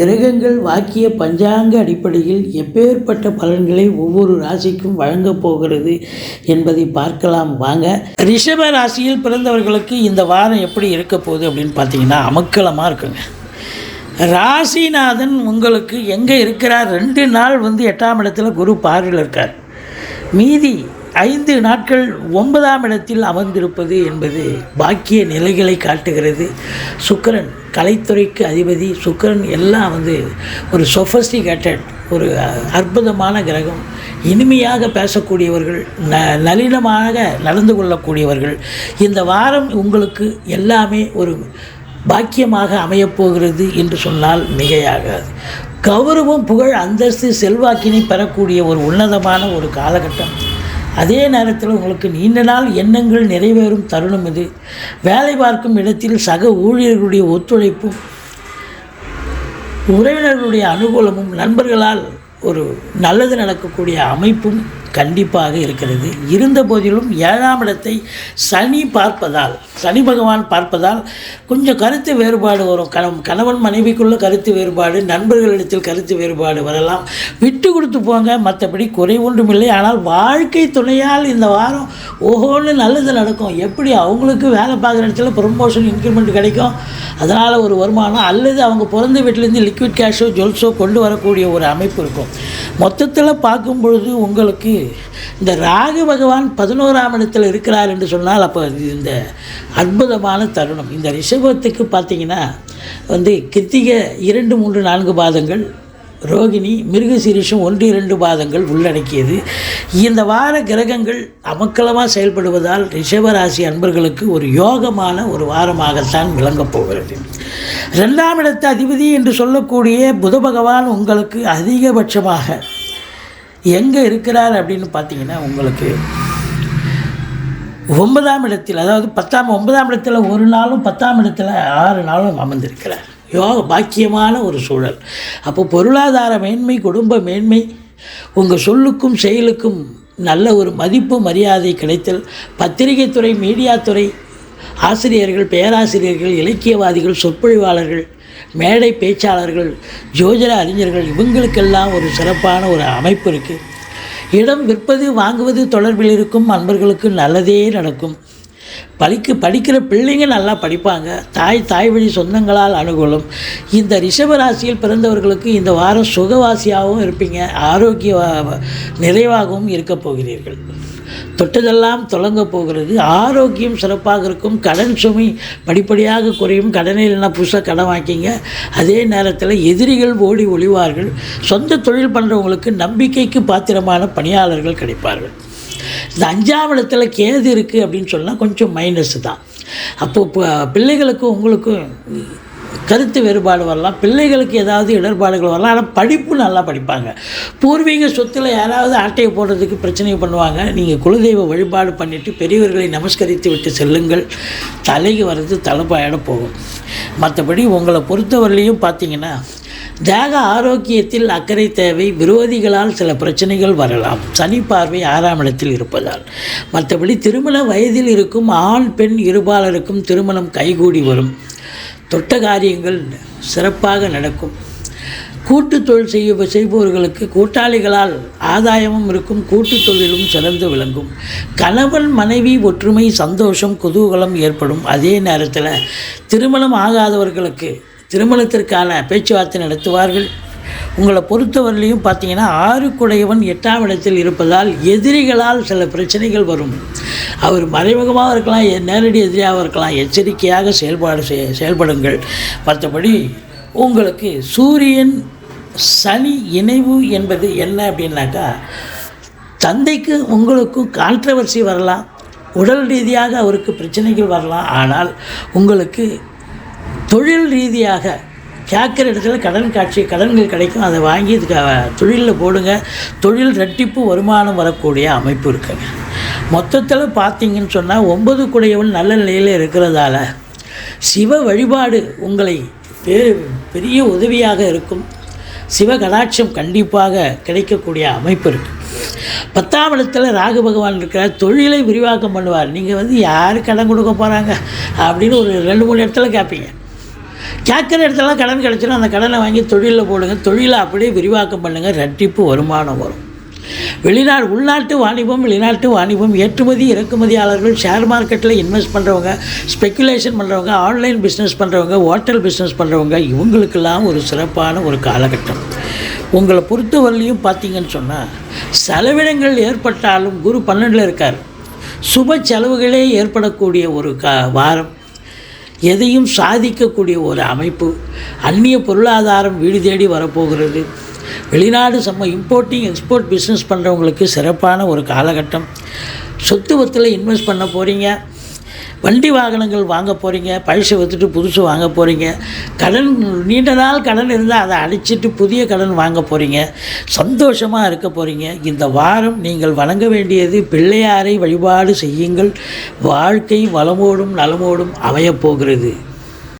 கிரகங்கள் வாக்கிய பஞ்சாங்க அடிப்படையில் எப்பேற்பட்ட பலன்களை ஒவ்வொரு ராசிக்கும் வழங்கப் போகிறது என்பதை பார்க்கலாம். வாங்க. ரிஷப ராசியில் பிறந்தவர்களுக்கு இந்த வாரம் எப்படி இருக்க போகுது அப்படின்னு பார்த்தீங்கன்னா அமக்கலமாக இருக்குங்க. ராசிநாதன் உங்களுக்கு எங்கே இருக்கிறார்? ரெண்டு நாள் வந்து எட்டாம் இடத்துல குரு பார்வையில் இருக்கார். மீதி ஐந்து நாட்கள் ஒன்பதாம் இடத்தில் அமர்ந்திருப்பது என்பது பாக்கிய நிலைகளை காட்டுகிறது. சுக்கிரன் கலைத்துறைக்கு அதிபதி. சுக்கிரன் எல்லாம் வந்து ஒரு சொஃபஸ்டிகேட்டட் ஒரு அற்புதமான கிரகம். இனிமையாக பேசக்கூடியவர்கள் ந நளினமாக நடந்து கொள்ளக்கூடியவர்கள். இந்த வாரம் உங்களுக்கு எல்லாமே ஒரு பாக்கியமாக அமையப்போகிறது என்று சொன்னால் மிகையாகாது. கௌரவம் புகழ் அந்தஸ்து செல்வாக்கினை பெறக்கூடிய ஒரு உன்னதமான ஒரு காலகட்டம். அதே நேரத்தில் உங்களுக்கு நீண்ட நாள் எண்ணங்கள் நிறைவேறும் தருணம் இது. வேலை பார்க்கும் இடத்தில் சக ஊழியர்களுடைய ஒத்துழைப்பும் உறவினர்களுடைய அனுகூலமும் நண்பர்களால் ஒரு நல்லது நடக்கக்கூடிய அமைப்பும் கண்டிப்பாக இருக்கிறது. இருந்த போதிலும் ஏழாம் இடத்தை சனி பார்ப்பதால் சனி பகவான் பார்ப்பதால் கொஞ்சம் கருத்து வேறுபாடு வரும். கண கணவன் மனைவிக்குள்ள கருத்து வேறுபாடு நண்பர்களிடத்தில் கருத்து வேறுபாடு வரலாம். விட்டு கொடுத்து போங்க மற்றபடி குறை ஒன்றும் இல்லை. ஆனால் வாழ்க்கை துணையால் இந்த வாரம் ஓஹோன்னு நல்லது நடக்கும். எப்படி அவங்களுக்கு வேலை பார்க்குற இடத்துல ப்ரொமோஷன் இன்க்ரிமெண்ட் கிடைக்கும்? அதனால் ஒரு வருமானம் அல்லது அவங்க பிறந்த வீட்டிலேருந்து லிக்விட் கேஷோ ஜுவல்ஸோ கொண்டு வரக்கூடிய ஒரு அமைப்பு இருக்கும். மொத்தத்தில் பார்க்கும் பொழுது உங்களுக்கு இந்த ராகு பகவான் பதினோராம் இடத்தில் இருக்கிறார் என்று சொன்னால் அப்போ இந்த அற்புதமான தருணம். இந்த ரிஷபத்துக்கு பார்த்தீங்கன்னா வந்து கிருத்திகை இரண்டு மூன்று நான்கு பாதங்கள் ரோகிணி மிருகசீரிஷம் ஒன்று இரண்டு பாதங்கள் உள்ளடக்கியது. இந்த வார கிரகங்கள் அமக்கலமாக செயல்படுவதால் ரிஷபராசி அன்பர்களுக்கு ஒரு யோகமான ஒரு வாரமாகத்தான் விளங்கப் போகிறது. ரெண்டாம் இடத்து அதிபதி என்று சொல்லக்கூடிய புத பகவான் உங்களுக்கு அதிகபட்சமாக எங்கே இருக்கிறார் அப்படின்னு பார்த்தீங்கன்னா உங்களுக்கு ஒன்பதாம் இடத்தில் அதாவது பத்தாம் ஒன்பதாம் இடத்துல ஒரு நாளும் பத்தாம் இடத்துல ஆறு நாளும் அமர்ந்திருக்கிறார். யோக பாக்கியமான ஒரு சூழல். அப்போ பொருளாதார மேன்மை குடும்ப மேன்மை உங்கள் சொல்லுக்கும் செயலுக்கும் நல்ல ஒரு மதிப்பு மரியாதை கிடைத்தல் பத்திரிகை துறை மீடியா துறை ஆசிரியர்கள் பேராசிரியர்கள் இலக்கியவாதிகள் சொற்பொழிவாளர்கள் மேடை பேச்சாளர்கள் ஜோதிட அறிஞர்கள் இவங்களுக்கெல்லாம் ஒரு சிறப்பான ஒரு அமைப்பு இருக்குது இடம் விற்பது வாங்குவது தொடர்பில் இருக்கும் அன்பர்களுக்கு நல்லதே நடக்கும். படிக்க படிக்கிற பிள்ளைங்க நல்லா படிப்பாங்க. தாய் தாய் வழி சொந்தங்களால் அனுகூலம். இந்த ரிஷபராசியில் பிறந்தவர்களுக்கு இந்த வாரம் சுகவாசியாகவும் இருப்பீங்க. ஆரோக்கிய நிறைவாகவும் இருக்கப் போகிறீர்கள். தொட்டதெல்லாம் தொடங்க போகிறது. ஆரோக்கியம் சிறப்பாக இருக்கும். கடன் சுமை படிப்படியாக குறையும். கடனை இல்லைன்னா புதுசாக கடன் வாங்கிங்க அதே நேரத்தில் எதிரிகள் ஓடி ஒளிவார்கள். சொந்த தொழில் பண்ணுறவங்களுக்கு நம்பிக்கைக்கு பாத்திரமான பணியாளர்கள் கிடைப்பார்கள். இந்த அஞ்சாம் இடத்துல கேது இருக்குது அப்படின்னு சொன்னால் கொஞ்சம் மைனஸ் தான். அப்போது இப்போ பிள்ளைகளுக்கும் உங்களுக்கும் கருத்து வேறுபாடு வரலாம். பிள்ளைகளுக்கு ஏதாவது இடர்பாடுகள் வரலாம். ஆனால் படிப்பு நல்லா படிப்பாங்க. பூர்வீக சொத்தில் யாராவது ஆட்டையை போடுறதுக்கு பிரச்சனை பண்ணுவாங்க. நீங்கள் குலதெய்வ வழிபாடு பண்ணிவிட்டு பெரியவர்களை நமஸ்கரித்து விட்டு செல்லுங்கள். தலைக்கு வர்றது தலைப்பாயிட போகும். மற்றபடி உங்களை பொறுத்தவரையிலையும் பார்த்தீங்கன்னா தேக ஆரோக்கியத்தில் அக்கறை தேவை விரோதிகளால் சில பிரச்சனைகள் வரலாம். சனி பார்வை ஆறாம் இடத்தில் இருப்பதால். மற்றபடி திருமண வயதில் இருக்கும் ஆண் பெண் இருபாலருக்கும் திருமணம் கைகூடி வரும். தொட்ட காரியங்கள் சிறப்பாக நடக்கும். கூட்டு தொழில் செய்ய செய்பவர்களுக்கு கூட்டாளிகளால் ஆதாயமும் இருக்கும். கூட்டு தொழிலும் சிறந்து விளங்கும். கணவன் மனைவி ஒற்றுமை சந்தோஷம் குதூகலம் ஏற்படும். அதே நேரத்தில் திருமணம் ஆகாதவர்களுக்கு திருமணத்திற்கான பேச்சுவார்த்தை நடத்துவார்கள். உங்களை பொறுத்தவரையிலையும் பார்த்தீங்கன்னா ஆறுக்குடையவன் எட்டாம் இடத்தில் இருப்பதால் எதிரிகளால் சில பிரச்சனைகள் வரும். அவர் மறைமுகமாக இருக்கலாம் எ- நேரடி எதிரியாக இருக்கலாம் எச்சரிக்கையாக செயல்பாடு செய் செயல்படுங்கள். மற்றபடி உங்களுக்கு சூரியன் சனி இணைவு என்பது என்ன அப்படின்னாக்கா தந்தைக்கு உங்களுக்கும் கான்ட்ரவர்சி வரலாம். உடல் ரீதியாக அவருக்கு பிரச்சனைகள் வரலாம். ஆனால் உங்களுக்கு தொழில் ரீதியாக கேட்குற இடத்துல கடன் காட்சி கடன்கள் கிடைக்கும். அதை வாங்கி இதுக்கு தொழிலில் போடுங்க. தொழில் ரெட்டிப்பு வருமானம் வரக்கூடிய அமைப்பு இருக்குங்க. மொத்தத்தில் பார்த்தீங்கன்னு சொன்னால் ஒன்பது குடையவன் நல்ல நிலையில் இருக்கிறதால சிவ வழிபாடு உங்களை பெரிய உதவியாக இருக்கும். சிவ கடாட்சம் கண்டிப்பாக கிடைக்கக்கூடிய அமைப்பு இருக்குது பத்தாம் இடத்துல ராகு பகவான் இருக்கிறார். தொழிலை விரிவாக்கம் பண்ணுவார். நீங்கள் வந்து யார் கடன் கொடுக்க போகிறாங்க அப்படின்னு ஒரு ரெண்டு மூணு இடத்துல கேட்பீங்க கேட்குற இடத்துல கடன் கிடச்சிடும் அந்த கடனை வாங்கி தொழிலில் போடுங்க. தொழிலை அப்படியே விரிவாக்கம் பண்ணுங்கள் ரெட்டிப்பு வருமானம் வரும். வெளிநாடு உள்நாட்டு வாணிபம் வெளிநாட்டு வாணிபம் ஏற்றுமதி இறக்குமதியாளர்கள் ஷேர் மார்க்கெட்டில் இன்வெஸ்ட் பண்ணுறவங்க ஸ்பெக்குலேஷன் பண்ணுறவங்க ஆன்லைன் பிஸ்னஸ் பண்ணுறவங்க ஹோட்டல் பிஸ்னஸ் பண்ணுறவங்க இவங்களுக்கெல்லாம் ஒரு சிறப்பான ஒரு காலகட்டம். உங்களை பொறுத்தவரையிலையும் பார்த்தீங்கன்னு சொன்னால் செலவினங்கள் ஏற்பட்டாலும் குரு பன்னெண்டில் இருக்கார். சுப செலவுகளே ஏற்படக்கூடிய ஒரு கா வாரம். எதையும் சாதிக்கக்கூடிய ஒரு அமைப்பு அந்நிய பொருளாதாரம் வீடு தேடி வரப்போகிறது. வெளிநாடு சம்ம இம்போர்ட்டிங் எக்ஸ்போர்ட் பிஸ்னஸ் பண்ணுறவங்களுக்கு சிறப்பான ஒரு காலகட்டம். சொத்து வத்தில் இன்வெஸ்ட் பண்ண போகிறீங்க வண்டி வாகனங்கள் வாங்க போகிறீங்க பழசை விற்றுட்டு புதுசு வாங்க போகிறீங்க கடன் நீண்ட நாள் கடன் இருந்தால் அதை அடிச்சிட்டு புதிய கடன் வாங்க போகிறீங்க சந்தோஷமாக இருக்க போகிறீங்க இந்த வாரம் நீங்கள் வணங்க வேண்டியது பிள்ளையாரை வழிபாடு செய்யுங்கள். வாழ்க்கை வளமோடும் நலமோடும் அமையப் போகிறது.